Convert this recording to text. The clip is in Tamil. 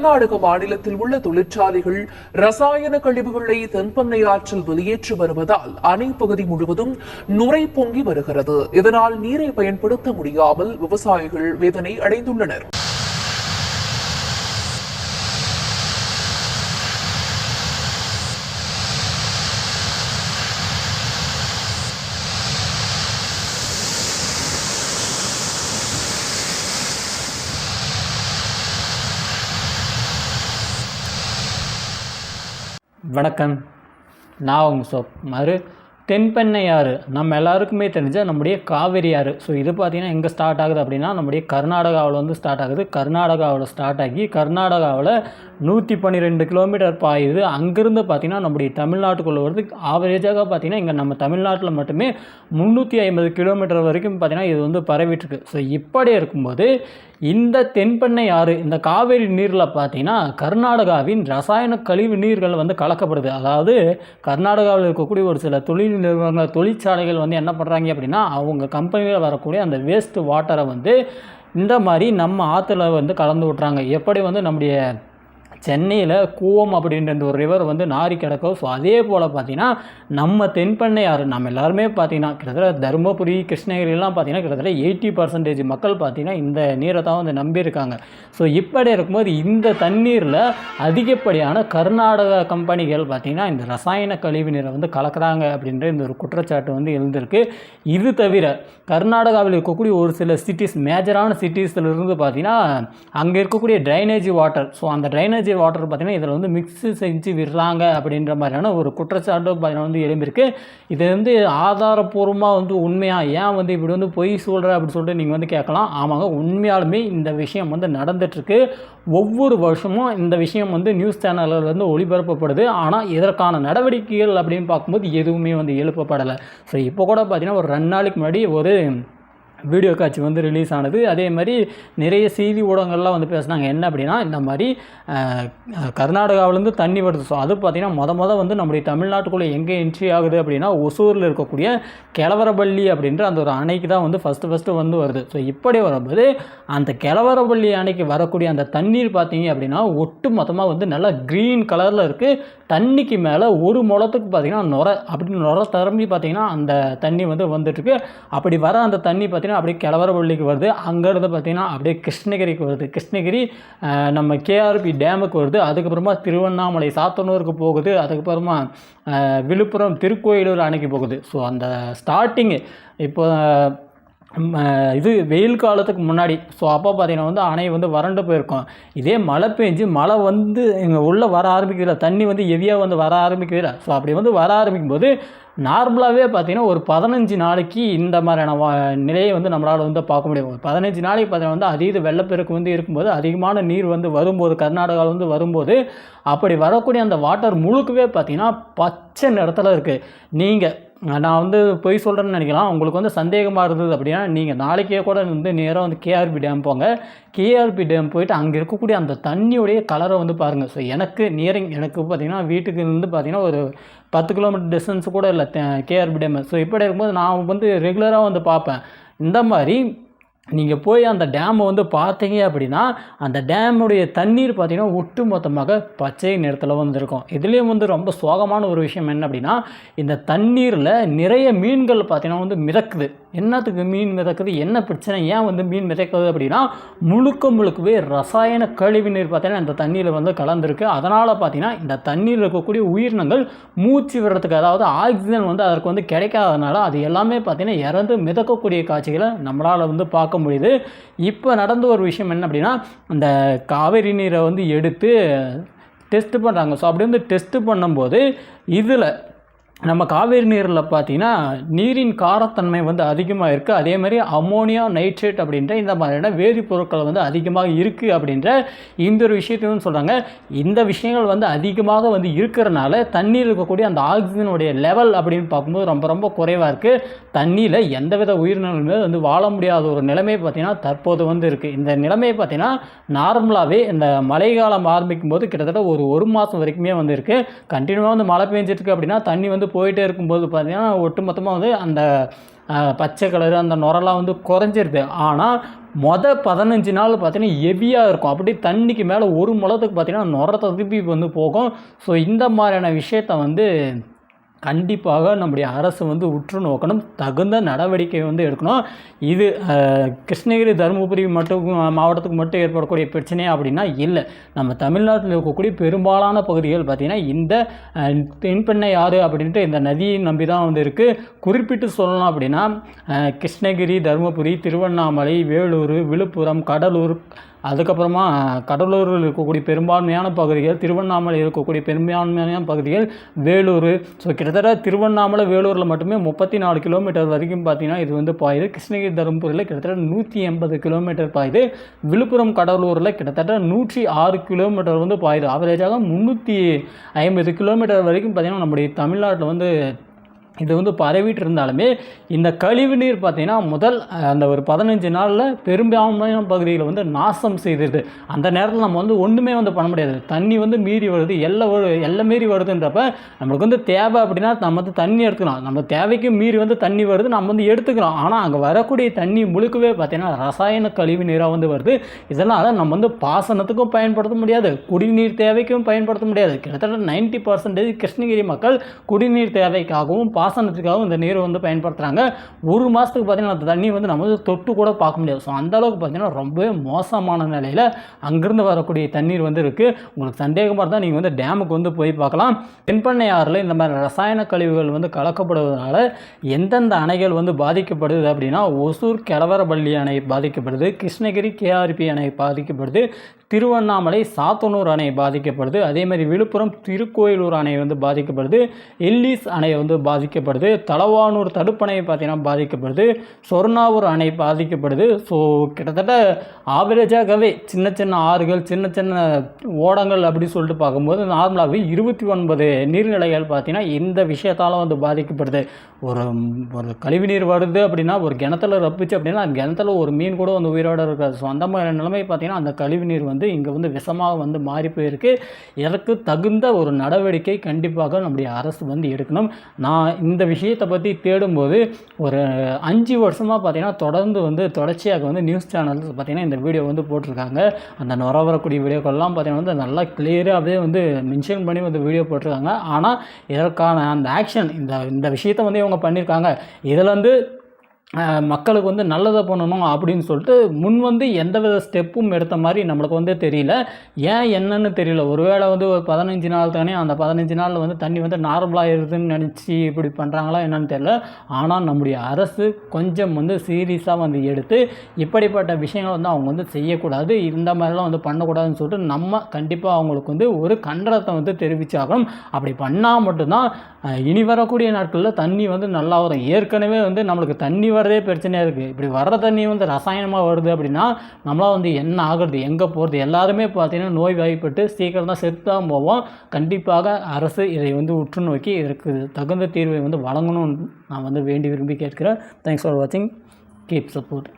கர்நாடக மாநிலத்தில் உள்ள தொழிற்சாலைகள் ரசாயன கழிவுகளை தென்பெண்ணை ஆற்றில் வெளியேற்றி வருவதால் அணை பகுதி முழுவதும் நுரை பொங்கி வருகிறது. இதனால் நீரை பயன்படுத்த முடியாமல் விவசாயிகள் வேதனை அடைந்துள்ளனர். வணக்கம். நான் உங்கள் சோப் மறு தென்பெண்ணை ஆறு நம்ம எல்லாருக்குமே தெரிஞ்ச நம்முடைய காவிரி ஆறு ஸோ இது பார்த்திங்கன்னா எங்கே ஸ்டார்ட் ஆகுது அப்படின்னா நம்முடைய கர்நாடகாவில் வந்து ஸ்டார்ட் ஆகுது. கர்நாடகாவில் ஸ்டார்ட் ஆகி கர்நாடகாவில் நூற்றி பன்னிரெண்டு கிலோமீட்டர் பாயுது. அங்கேருந்து பார்த்திங்கன்னா நம்முடைய தமிழ்நாட்டுக்குள்ளே வருது. ஆவரேஜாக பார்த்திங்கன்னா இங்கே நம்ம தமிழ்நாட்டில் மட்டுமே முந்நூற்றி ஐம்பது கிலோமீட்டர் வரைக்கும் பார்த்திங்கன்னா இது வந்து பரவிட்டுருக்கு. ஸோ இப்படி இருக்கும்போது இந்த தென்பெண்ணை ஆறு இந்த காவேரி நீரில் பார்த்தீங்கன்னா கர்நாடகாவின் ரசாயன கழிவு நீர்கள் வந்து கலக்கப்படுது. அதாவது கர்நாடகாவில் இருக்கக்கூடிய ஒரு சில தொழில் நிறுவனங்கள் தொழிற்சாலைகள் வந்து என்ன பண்ணுறாங்க அப்படின்னா அவங்க கம்பெனியில் வரக்கூடிய அந்த வேஸ்ட் வாட்டரை வந்து இந்த மாதிரி நம்ம ஆற்றுல வந்து கலந்து விட்றாங்க எப்படி வந்து நம்முடைய சென்னையில் கூவம் அப்படின்ற ஒரு ரிவர் வந்து நாரி கிடக்கும் ஸோ அதே போல் பார்த்தீங்கன்னா நம்ம தென்பெண்ணை யார் நம்ம எல்லாருமே பார்த்தீங்கன்னா கிட்டத்தட்ட தருமபுரி கிருஷ்ணகிரிலாம் பார்த்தீங்கன்னா கிட்டத்தட்ட எயிட்டி பர்சன்டேஜ் மக்கள் பார்த்தீங்கன்னா இந்த நீரை தான் வந்து நம்பியிருக்காங்க. ஸோ இப்படி இருக்கும்போது இந்த தண்ணீரில் அதிகப்படியான கர்நாடக கம்பெனிகள் பார்த்தீங்கன்னா இந்த ரசாயன கழிவு நீரை வந்து கலக்குறாங்க அப்படின்ற இந்த ஒரு குற்றச்சாட்டு வந்து எழுந்திருக்கு. இது தவிர கர்நாடகாவில் இருக்கக்கூடிய ஒரு சில சிட்டிஸ் மேஜரான சிட்டிஸில் இருந்து பார்த்தீங்கன்னா அங்கே இருக்கக்கூடிய ட்ரைனேஜ் வாட்டர் ஸோ அந்த ட்ரைனேஜ் வாட்டர் பார்த்தீங்கன்னா இதில் வந்து மிக்ஸ் செஞ்சு விடுறாங்க அப்படின்ற மாதிரியான ஒரு குற்றச்சாட்டு பார்த்தீங்கன்னா வந்து எழும்பியிருக்கு. இது வந்து ஆதாரப்பூர்வமாக வந்து உண்மையாக ஏன் வந்து இப்படி வந்து பொய் சொல்கிற அப்படின்னு சொல்லிட்டு நீங்கள் வந்து கேட்கலாம். ஆமாங்க உண்மையாலுமே இந்த விஷயம் வந்து நடந்துட்டுருக்கு. ஒவ்வொரு வருஷமும் இந்த விஷயம் வந்து நியூஸ் சேனலில் வந்து ஒளிபரப்பப்படுது. ஆனால் இதற்கான நடவடிக்கைகள் அப்படின்னு பார்க்கும்போது எதுவுமே வந்து எழுப்பப்படலை. ஸோ இப்போ கூட பார்த்தீங்கன்னா ஒரு ரெண்டு நாளைக்கு முன்னாடி ஒரு வீடியோ காட்சி வந்து ரிலீஸ் ஆனது. அதே மாதிரி நிறைய செய்தி ஊடகங்கள்லாம் வந்து பேசினாங்க. என்ன அப்படின்னா இந்த மாதிரி கர்நாடகாவிலேருந்து தண்ணி வருது. ஸோ அது பார்த்திங்கன்னா மொத மொதல் வந்து நம்முடைய தமிழ்நாட்டுக்குள்ளே எங்கே என்ட்ரி ஆகுது அப்படின்னா ஒசூரில் இருக்கக்கூடிய கிழவரப்பள்ளி அப்படின்ற அந்த ஒரு அணைக்கு தான் வந்து ஃபஸ்ட்டு ஃபஸ்ட்டு வந்து வருது. ஸோ இப்படி வரும்போது அந்த கிழவரப்பள்ளி அணைக்கு வரக்கூடிய அந்த தண்ணீர் பார்த்தீங்க அப்படின்னா ஒட்டு மொத்தமாக வந்து நல்லா க்ரீன் கலரில் இருக்குது தண்ணிக்கு மேலே ஒரு முளத்துக்கு பார்த்தீங்கன்னா நுர அப்படி நுர தரம்பி பார்த்திங்கன்னா அந்த தண்ணி வந்து வந்துட்டுருக்கு. அப்படி வர அந்த தண்ணி பார்த்திங்கன்னா அப்படியே கிளவரப்பள்ளிக்கு வருது. அங்கேருந்து பார்த்திங்கன்னா அப்படியே கிருஷ்ணகிரிக்கு வருது. கிருஷ்ணகிரி நம்ம கேஆர்பி டேமுக்கு வருது. அதுக்கப்புறமா திருவண்ணாமலை சாத்தனூருக்கு போகுது. அதுக்கப்புறமா விழுப்புரம் திருக்கோயிலூர் அணைக்கு போகுது. ஸோ அந்த ஸ்டார்டிங்கு இப்போ இது வெயில் காலத்துக்கு முன்னாடி. ஸோ அப்போ பார்த்தீங்கன்னா வந்து அணை வந்து வறண்டு போயிருக்கும். இதே மழை பெஞ்சு மழை வந்து இங்கே உள்ளே வர ஆரம்பிக்கல தண்ணி வந்து ஹெவியாக வந்து வர ஆரம்பிக்கல ஸோ அப்படி வந்து வர ஆரம்பிக்கும் போது நார்மலாகவே பார்த்தீங்கன்னா ஒரு பதினஞ்சு நாளைக்கு இந்த மாதிரியான வா நிலையை வந்து நம்மளால் வந்து பார்க்க முடியும். ஒரு பதினஞ்சு நாளைக்கு பார்த்தீங்கன்னா வந்து அதீத வெள்ளப்பெருக்கு வந்து இருக்கும்போது அதிகமான நீர் வந்து வரும்போது கர்நாடகாவில் வந்து வரும்போது அப்படி வரக்கூடிய அந்த வாட்டர் முழுக்கவே பார்த்தீங்கன்னா பச்சை நிறத்தில் இருக்குது நீங்கள் நான் வந்து பொய் சொல்கிறேன்னு நினைக்கலாம். உங்களுக்கு வந்து சந்தேகமாக இருந்தது அப்படின்னா நீங்கள் நாளைக்கே கூட வந்து நேராக வந்து கேஆர்பி டேம் போங்க. கேஆர்பி டேம் போயிட்டு அங்கே இருக்கக்கூடிய அந்த தண்ணியுடைய கலரை வந்து பாருங்கள் ஸோ எனக்கு நியரிங் எனக்கு பார்த்தீங்கன்னா வீட்டுக்கு இருந்து பார்த்திங்கன்னா ஒரு பத்து கிலோமீட்டர் டிஸ்டன்ஸ் கூட இல்லை கேஆர்பி டேம் ஸோ இப்படி இருக்கும்போது நான் வந்து ரெகுலராக வந்து பார்ப்பேன். இந்த மாதிரி நீங்கள் போய் அந்த டேமை வந்து பார்த்தீங்க அப்படின்னா அந்த டேமுடைய தண்ணீர் பார்த்திங்கன்னா ஒட்டு மொத்தமாக பச்சை நிறத்தில் வந்திருக்கும். இதுலேயும் வந்து ரொம்ப சோகமான ஒரு விஷயம் என்ன அப்படின்னா இந்த தண்ணீரில் நிறைய மீன்கள் பார்த்திங்கன்னா வந்து மிதக்குது. என்னத்துக்கு மீன் மிதக்குது? என்ன பிரச்சனை? ஏன் வந்து மீன் மிதக்குது அப்படின்னா முழுக்க முழுக்கவே ரசாயன கழிவு நீர் பார்த்தீங்கன்னா இந்த தண்ணியில் வந்து கலந்துருக்கு. அதனால் பார்த்தீங்கன்னா இந்த தண்ணியில் இருக்கக்கூடிய உயிரினங்கள் மூச்சு விடுறதுக்கு அதாவது ஆக்சிஜன் வந்து அதற்கு வந்து கிடைக்காதனால அது எல்லாமே பார்த்தீங்கன்னா இறந்து மிதக்கக்கூடிய காட்சிகளை நம்மளால் வந்து பார்க்க முடியுது. இப்போ நடந்த ஒரு விஷயம் என்ன அப்படின்னா இந்த காவிரி நீரை வந்து எடுத்து டெஸ்ட் பண்ணுறாங்க ஸோ அப்படி வந்து டெஸ்ட் பண்ணும்போது இதில் நம்ம காவேரி நீரில் பார்த்தீங்கன்னா நீரின் காரத்தன்மை வந்து அதிகமாக இருக்குது. அதே மாதிரி அமோனியா நைட்ரேட் அப்படின்ற இந்த மாதிரியான வேதிப்பொருட்கள் வந்து அதிகமாக இருக்குது அப்படின்ற இந்த ஒரு விஷயத்தையும் சொல்கிறாங்க இந்த விஷயங்கள் வந்து அதிகமாக வந்து இருக்கிறனால தண்ணீர் இருக்கக்கூடிய அந்த ஆக்சிஜனுடைய லெவல் அப்படின்னு பார்க்கும்போது ரொம்ப ரொம்ப குறைவாக இருக்குது. தண்ணியில் எந்தவித உயிரினங்களுமே வந்து வாழ முடியாத ஒரு நிலைமை பார்த்திங்கன்னா தற்போது வந்து இருக்குது. இந்த நிலைமை பார்த்திங்கன்னா நார்மலாகவே இந்த மழைக்காலம் ஆரம்பிக்கும் போது கிட்டத்தட்ட ஒரு ஒரு மாதம் வரைக்குமே வந்து இருக்குது. கண்டினியூவாக வந்து மழை பெஞ்சிட்ருக்கு அப்படின்னா தண்ணி வந்து போயிட்டே இருக்கும்போது பார்த்திங்கன்னா ஒட்டுமொத்தமாக வந்து அந்த பச்சை கலரு அந்த நுரெல்லாம் வந்து குறைஞ்சிருது. ஆனால் மொத பதினஞ்சு நாள் பார்த்தீங்கன்னா ஹெவியாக இருக்கும். அப்படியே தண்ணிக்கு மேலே ஒரு முளத்துக்கு பார்த்தீங்கன்னா நுர திருப்பி வந்து போகும். ஸோ இந்த மாதிரியான விஷயத்த வந்து கண்டிப்பாக நம்முடைய அரசு வந்து உற்று நோக்கணும். தகுந்த நடவடிக்கை வந்து எடுக்கணும். இது கிருஷ்ணகிரி தருமபுரி மட்டும் மாவட்டத்துக்கு மட்டும் ஏற்படக்கூடிய பிரச்சனை அப்படின்னா இல்லை. நம்ம தமிழ்நாட்டில் இருக்கக்கூடிய பெரும்பாலான பகுதிகள் பார்த்திங்கன்னா இந்த தென்பெண்ணை யாரு அப்படின்ட்டு இந்த நதியை நம்பி தான் வந்து இருக்குது குறிப்பிட்டு சொல்லலாம் அப்படின்னா கிருஷ்ணகிரி தருமபுரி திருவண்ணாமலை வேலூர் விழுப்புரம் கடலூர் அதுக்கப்புறமா கடலூரில் இருக்கக்கூடிய பெரும்பான்மையான பகுதிகள் திருவண்ணாமலை இருக்கக்கூடிய பெரும்பான்மையான பகுதிகள் வேலூர். ஸோ கிட்டத்தட்ட திருவண்ணாமலை வேலூரில் மட்டுமே முப்பத்தி நாலு கிலோமீட்டர் வரைக்கும் பார்த்தீங்கன்னா இது வந்து பாயுது. கிருஷ்ணகிரி தருமபுரியில் கிட்டத்தட்ட நூற்றி எண்பது கிலோமீட்டர் பாயுது. விழுப்புரம் கடலூரில் கிட்டத்தட்ட நூற்றி ஆறு கிலோமீட்டர் வந்து பாயுது. ஆவரேஜாக முந்நூற்றி ஐம்பது கிலோமீட்டர் வரைக்கும் பார்த்திங்கன்னா நம்முடைய தமிழ்நாட்டில் வந்து இது வந்து பரவிட்டு இருந்தாலுமே இந்த கழிவு நீர் பார்த்தீங்கன்னா முதல் அந்த ஒரு பதினஞ்சு நாளில் பெரும்பான்மையான பகுதியில் வந்து நாசம் செய்திருது அந்த நேரத்தில் நம்ம வந்து ஒன்றுமே வந்து பண்ண முடியாது. தண்ணி வந்து மீறி வருது. எல்லாம் எல்லாம் எல்லை மீறி வருதுன்றப்ப நம்மளுக்கு வந்து தேவை அப்படின்னா நம்ம வந்து தண்ணி எடுத்துக்கலாம். நம்ம தேவைக்கு மீறி வந்து தண்ணி வருது நம்ம வந்து எடுத்துக்கலாம். ஆனால் அங்கே வரக்கூடிய தண்ணி முழுக்கவே பார்த்தீங்கன்னா ரசாயன கழிவு நீராக வந்து வருது. இதனால் நம்ம வந்து பாசனத்துக்கும் பயன்படுத்த முடியாது. குடிநீர் தேவைக்கும் பயன்படுத்த முடியாது. கிட்டத்தட்ட நைன்ட்டி பர்சன்டேஜ் கிருஷ்ணகிரி மக்கள் குடிநீர் தேவைக்காகவும் பாசனத்துக்காகவும் இந்த நீரை வந்து பயன்படுத்துகிறாங்க ஒரு மாதத்துக்கு பார்த்தீங்கன்னா அந்த தண்ணி வந்து நம்ம வந்து தொட்டு கூட பார்க்க முடியாது. ஸோ அந்த அளவுக்கு ரொம்பவே மோசமான நிலையில் அங்கேருந்து வரக்கூடிய தண்ணீர் வந்து இருக்குது உங்களுக்கு சந்தேகமாக இருந்தால் நீங்கள் வந்து டேமுக்கு வந்து போய் பார்க்கலாம். தென்பண்ணை ஆறில் இந்த மாதிரி ரசாயன கழிவுகள் வந்து கலக்கப்படுவதனால எந்தெந்த அணைகள் வந்து பாதிக்கப்படுது அப்படின்னா ஒசூர் கெலவரப்பள்ளி அணை பாதிக்கப்படுது கிருஷ்ணகிரி கேஆர்பி அணை பாதிக்கப்படுது திருவண்ணாமலை சாத்தனூர் அணை பாதிக்கப்படுது. அதேமாதிரி விழுப்புரம் திருக்கோயிலூர் அணை வந்து பாதிக்கப்படுது. எல்லிஸ் அணை வந்து பாதிக்கப்படுது. தலவானூர் தடுப்பணை பார்த்திங்கன்னா பாதிக்கப்படுது. சொர்ணாவூர் அணை பாதிக்கப்படுது. ஸோ கிட்டத்தட்ட ஆவரேஜாகவே சின்ன சின்ன ஆறுகள் சின்ன சின்ன ஓடங்கள் அப்படின்னு சொல்லிட்டு பார்க்கும்போது நார்மலாகவே இருபத்தி ஒன்பது நீர்நிலைகள் பார்த்திங்கன்னா இந்த விஷயத்தால் வந்து பாதிக்கப்படுது. ஒரு ஒரு கழிவுநீர் வருது அப்படின்னா ஒரு கிணத்துல ரப்பிச்சு அப்படின்னா அந்த கிணத்துல ஒரு மீன் கூட வந்து உயிரோடு இருக்காது. ஸோ அந்த மாதிரி நிலைமை பார்த்தீங்கன்னா அந்த கழிவுநீர் வந்து வந்து இங்கே வந்து விஷமாக வந்து மாறி போயிருக்கு. இதற்கு தகுந்த ஒரு நடவடிக்கை கண்டிப்பாக நம்முடைய அரசு வந்து எடுக்கணும். நான் இந்த விஷயத்தை பற்றி தேடும்போது ஒரு அஞ்சு வருஷமாக பார்த்தீங்கன்னா தொடர்ந்து வந்து தொடர்ச்சியாக வந்து நியூஸ் சேனல்ஸ் பார்த்தீங்கன்னா இந்த வீடியோ வந்து போட்டிருக்காங்க. அந்த நுர வரக்கூடிய வீடியோக்கள்லாம் பார்த்திங்கன்னா வந்து நல்லா கிளியராகவே வந்து மென்ஷன் பண்ணி வந்து வீடியோ போட்டிருக்காங்க. ஆனால் இதற்கான அந்த ஆக்ஷன் இந்த இந்த விஷயத்தை வந்து இவங்க பண்ணியிருக்காங்க இதில் வந்து மக்களுக்கு வந்து நல்லதை பண்ணணும் அப்படின்னு சொல்லிட்டு முன் வந்து எந்தவித ஸ்டெப்பும் எடுத்த மாதிரி நம்மளுக்கு வந்து தெரியல. ஏன் என்னன்னு தெரியல. ஒருவேளை வந்து ஒரு பதினஞ்சு நாள் தானே அந்த பதினஞ்சு நாளில் வந்து தண்ணி வந்து நார்மலாக இருக்குதுன்னு நினச்சி இப்படி பண்ணுறாங்களா என்னன்னு தெரியல. ஆனால் நம்முடைய அரசு கொஞ்சம் வந்து சீரியஸாக வந்து எடுத்து இப்படிப்பட்ட விஷயங்களை வந்து அவங்க வந்து செய்யக்கூடாது. இந்த மாதிரிலாம் வந்து பண்ணக்கூடாதுன்னு சொல்லிட்டு நம்ம கண்டிப்பாக அவங்களுக்கு வந்து ஒரு கண்டனத்தை வந்து தெரிவிச்சாகணும். அப்படி பண்ணால் மட்டும்தான் இனி வரக்கூடிய நாட்களில் தண்ணி வந்து நல்லா வரும். ஏற்கனவே வந்து நம்மளுக்கு தண்ணி வரதே பிரச்சனையாக இருக்குது இப்படி வர்ற தண்ணி வந்து ரசாயனமாக வருது அப்படின்னா நம்மளாம் வந்து என்ன ஆகிறது எங்கே போகிறது எல்லாருமே பார்த்தீங்கன்னா நோய் வாய்ப்பட்டு சீக்கிரம் தான் செத்து தான் போவோம். கண்டிப்பாக அரசு இதை வந்து உற்று நோக்கி இதற்கு தகுந்த தீர்வை வந்து வழங்கணும்னு நான் வந்து வேண்டி விரும்பி கேட்கிறேன். தேங்க்ஸ் ஃபார் வாட்சிங் கீப் சப்போர்ட்